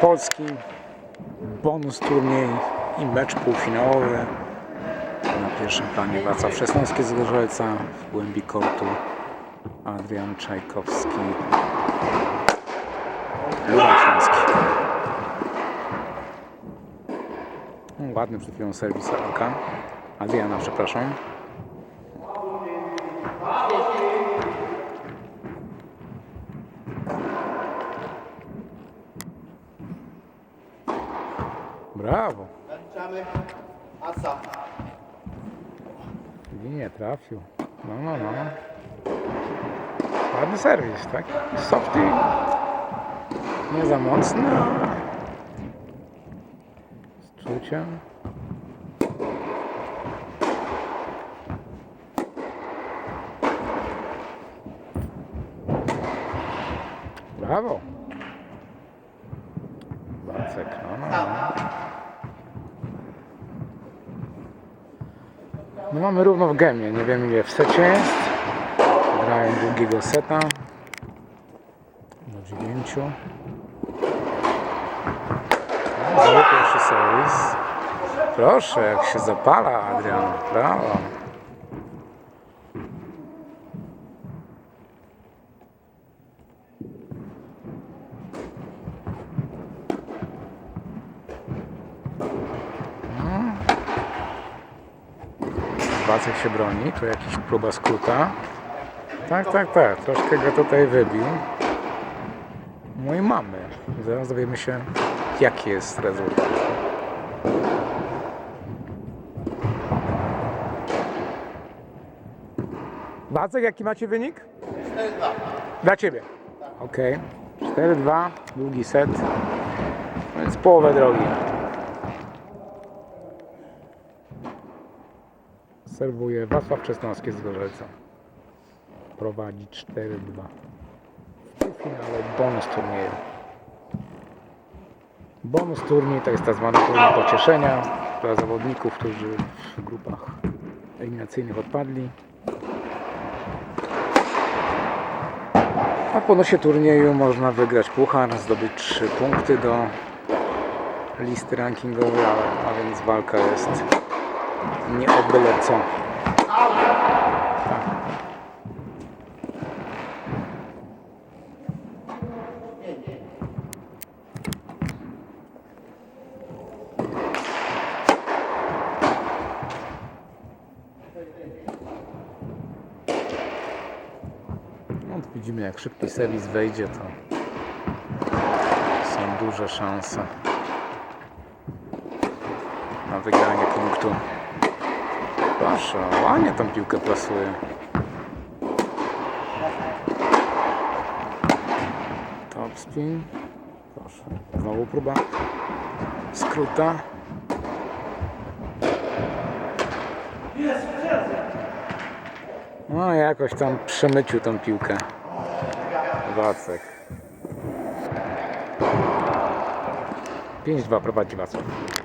Polski, bonus turniej i mecz półfinałowy. Na pierwszym planie Wacław Szesnowski z Gorzelca, w głębi kortu Adrian Czajkowski, Lura Ładny przed chwilą serwis Alka. Adriana, przepraszam. Brawo. Zaliczamy asa. Nie trafił. No, no, no. Ładny serwis, tak? Softy. Nie za mocny, ale... Z czuciem. Brawo. Wacek, no, no, no. No mamy równo w gemie, nie wiem ile w secie jest. Grają długiego seta. Do dziewięciu. No, pierwszy serwis. Proszę, jak się zapala Adrian. Brawo. Wacek się broni, tu jakiś próba skróta. Tak, tak, tak, troszkę go tutaj wybił. No i mamy. Zaraz dowiemy się, jaki jest rezultat. Wacek, jaki macie wynik? 4-2. Dla Ciebie. Ok. 4-2, długi set. No Więc połowę drogi. Serwuje Wacław Czesnowski z Gorzelca. Prowadzi 4-2. W półfinale bonus turnieju. Bonus turniej to jest tak zwany turniej pocieszenia dla zawodników, którzy w grupach eliminacyjnych odpadli. A po nosie turnieju można wygrać puchar, zdobyć 3 punkty do listy rankingowej, a więc walka jest nie o co. No widzimy jak szybki serwis wejdzie, to są duże szanse na wygranie punktu. Proszę, ładnie tą piłkę plasuje. Top spin. Proszę. Znowu próba skróta. No jakoś tam przemycił tą piłkę. Wacek. 5-2 prowadzi Wacław.